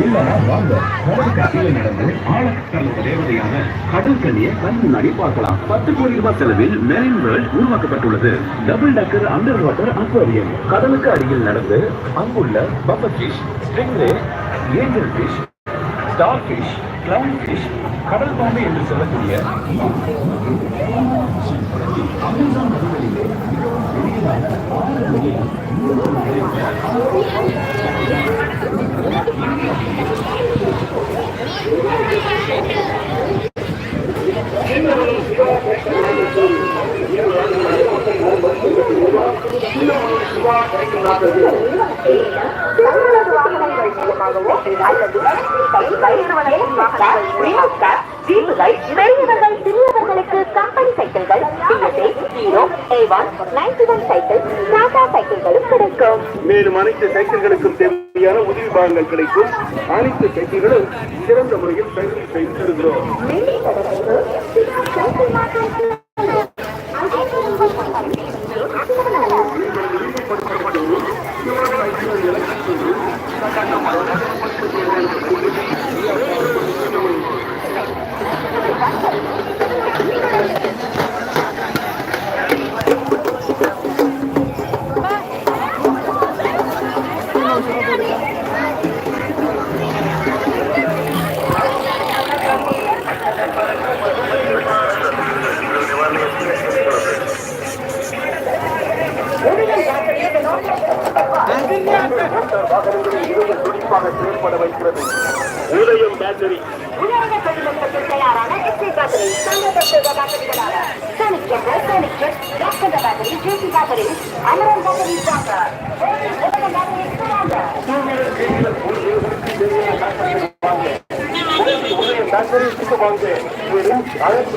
நீங்க கடலுக்குள்ள வாங்க. கடலுக்கு கீழே நடந்து ஆழக்கடல் தேவதையான கடல் கண்ணியை கண் முன்னாடி பார்க்கலாம். பத்து கோடி ரூபாய் செலவில் மெரின் வேர்ல்ட் உருவாக்கப்பட்டுள்ளது. Double decker under water aquarium கடலுக்கு அடியில் நடந்து அங்குள்ள puffer fish stingray angel fish star fish clown fish கடல் பாம்பு என்று சொல்லக்கூடிய அமேசான் நதிகளிலே பெரியவர்கள் சிறியவர்களுக்கு கம்பெனி சைக்கிள்கள் hero Avon ninety one cycle Tata சைக்கிள்களும் கிடைக்கும் மேலும் அனைத்து சைக்கிள்களுக்கும் தேவையான உதவி பாகங்கள் கிடைக்கும். அனைத்து சைக்கிள்களும் சிறந்த முறையில் சைக்கிள் செய்து தருகிறோம். சைக்கிள் மாற்றம் துடிப்பாக செயல்பட வைக்கிறது. உதயம் பேட்டரி. உலக தொழில்நுட்பத்தில் தயாரான எஸ்ஏ பேட்டரி. சங்கத்தத்துவ பேட்டரிகளான sonic gender sonic jet rocket battery JC battery Amaron battery போன்ற உலக பேட்டரி வாங்க உதயம் பேட்டரி சுத்த வாங்க மேலும் அனைத்து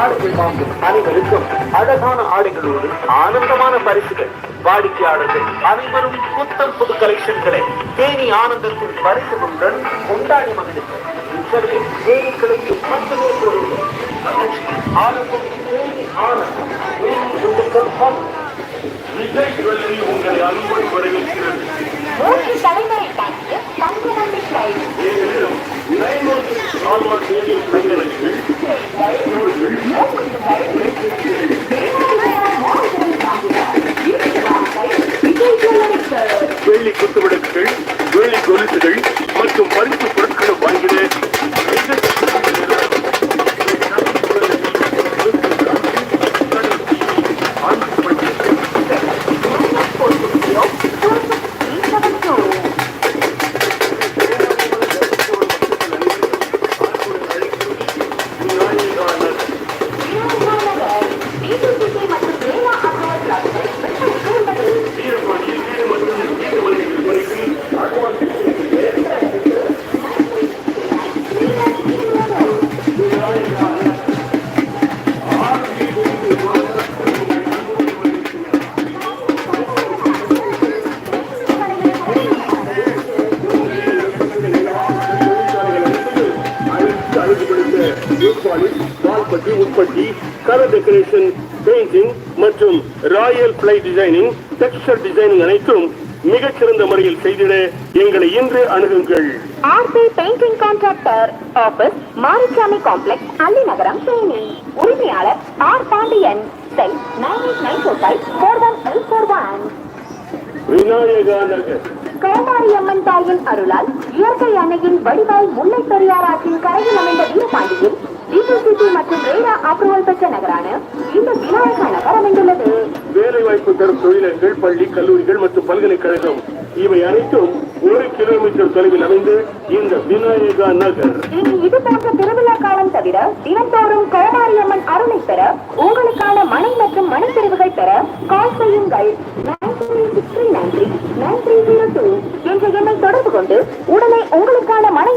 ஆடைகள் வாங்கும் அனைவருக்கும் அழகான ஆடைகளோடு ஆனந்தமான பரிசுகள். வாடிக்கையாளர்கள் அனைவரும் புத்தம் புது கலெக்ஷன்களை தேனி ஆனந்தத்தின் பரிசுகளுடன் கொண்டாடி மகிழ்ந்து இத்தகைய தேனீக்களை மட்டுமே பொருள் ஆனந்தம் தேனி ஆனந்தம். தேனி ஹால். விஜய் ஜுவல்லரி உங்களை அன்போடு வரவேற்கிறது மூன்று தலைமுறை தாண்டிய தங்க நம்பிக்கை. ஏனெனில் ஆழ்வார் விஜய் ஜுவல்லரிக்கு வெள்ளி குத்துவிளக்குகள் வெள்ளி கொலுசுகள் மற்றும் பரிசு பொருட்களும் வால்பட்டி உற்பத்தி கலர் டெக்கரேஷன் பெயிண்டிங் மற்றும் royal ply designing texture designing அனைத்தும் மிகச்சிறந்த முறையில் செய்திட எங்களை இன்று அணுகுங்கள். RP painting contractor office Marisamy complex Allinagaram Theni உரிமையாளர் R Pandian cell nine eight nine four five four one eight four one Vinayaka Nagar. Karumariamman தாயின் அருளால் இயற்கை அன்னையின் வடிவாய் முல்லை பெரியார் ஆற்றின் கரையில் அமைந்த வீரபாண்டியில் டிபிசிபி மற்றும் ரேடா அப்ரூவல் பெற்ற நகரான இந்த விநாயகா நகர் அமைந்துள்ளது. வேலை வாய்ப்பு தரும் தொழிலகங்கள் பள்ளி கல்லூரிகள் மற்றும் பல்கலைக்கழகம் இவை அனைத்தும் ஒரு கிலோமீட்டர் தொலைவில் அமைந்த இந்த விநாயகா நகர். இனி இது போன்ற திருவிழா காலம் தவிர தினந்தோறும் கோமாரியம்மன் அருளை பெற உங்களுக்கான மனை மற்றும் மனைப்பிரிவுகள் பெற கால் செய்யுங்கள். கொண்டு உடனே உங்களுக்கான மன